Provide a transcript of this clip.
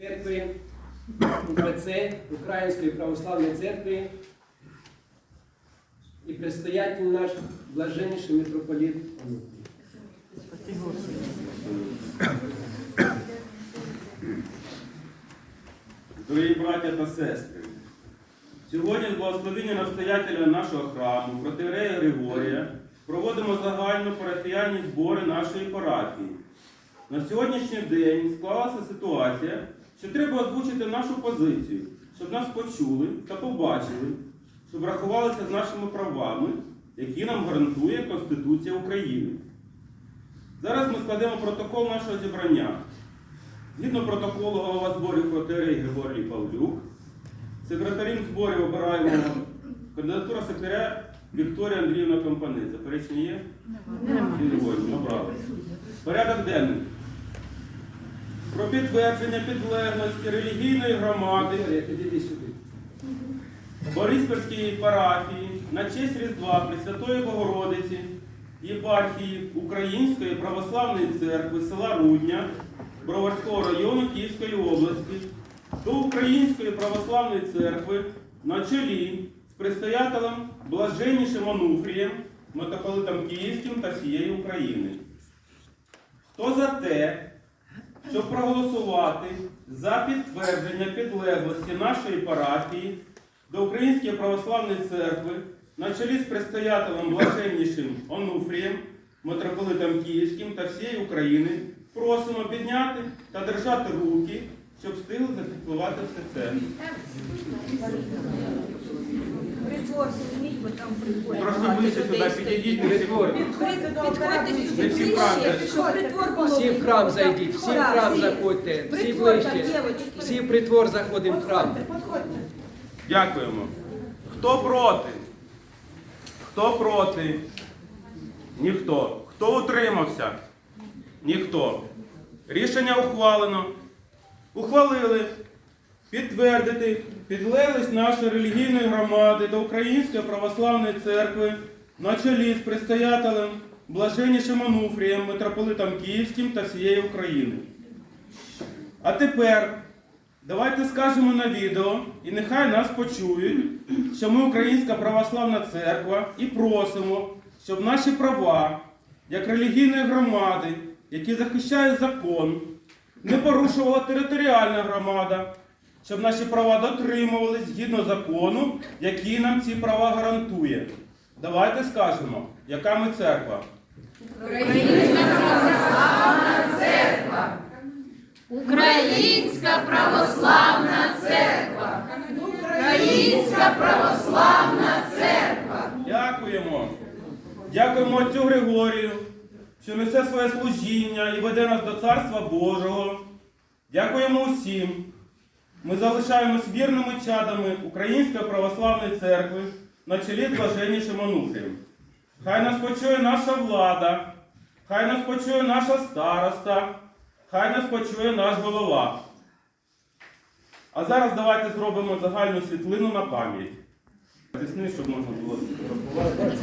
церкви УПЦ Української православної церкви і предстоятель наш блаженніший митрополит Дорогі браття та сестри, сьогодні з благословення настоятеля нашого храму, протирея Григорія, проводимо загальну парафіяльні збори нашої парафії. На сьогоднішній день склалася ситуація, що треба озвучити нашу позицію, щоб нас почули та побачили, щоб рахувалися з нашими правами, які нам гарантує Конституція України. Зараз ми складемо протокол нашого зібрання. Згідно протоколу голова зборів протеерей Григорій Павлюк, секретарем зборів обираємо кандидатура секретаря Вікторія Андріївна Компани. Заперечення є? Обрали. Порядок денний. Про підтвердження підлеглості релігійної громади. Бориспільській парафії на честь Різдва Пресвятої Богородиці єпархії Української православної церкви села Рудня Броварського району Київської області до Української православної церкви на чолі з предстоятелем Блаженнішим Онуфрієм, митрополитом Київським та всієї України. Хто за те, щоб проголосувати за підтвердження підлеглості нашої парафії до Української православної церкви на чолі з предстоятелем блаженнішим Онуфрієм, митрополитом Київським та всієї України, просимо підняти та держати руки, щоб встигли зафіксувати все це. Бо там прикольно. Трошки ближче сюди підійдіть, не Притвор. Підходьте сюди всі в храм ближче, щоб притвор було. Всі в храм зайдіть, всі в храм заходьте, всі ближче. Всі в притвор заходимо в храм. Дякуємо. Хто проти? Хто проти? Ніхто. Хто утримався? Ніхто. Рішення ухвалено. Ухвалили підтвердити підлеглість нашої релігійної громади до Української православної церкви на чолі з предстоятелем Блаженнішим Онуфрієм, митрополитом Київським та всієї України. А тепер давайте скажемо на відео, і нехай нас почують, що ми Українська православна церква і просимо, щоб наші права, як релігійної громади, які захищають закон, не порушувала територіальна громада, щоб наші права дотримувались згідно закону, який нам ці права гарантує. Давайте скажемо, яка ми церква. Українська православна церква. Українська православна церква. Дякуємо. Дякуємо отцю Григорію, що несе своє служіння і веде нас до Царства Божого. Дякуємо усім. Ми залишаємось вірними чадами Української православної церкви на чолі блаженнішим Онуфрієм. Хай нас почує наша влада, хай нас почує наша староста, хай нас почує наш голова. А зараз давайте зробимо загальну світлину на пам'ять. Тисни, щоб можна було фотографувати.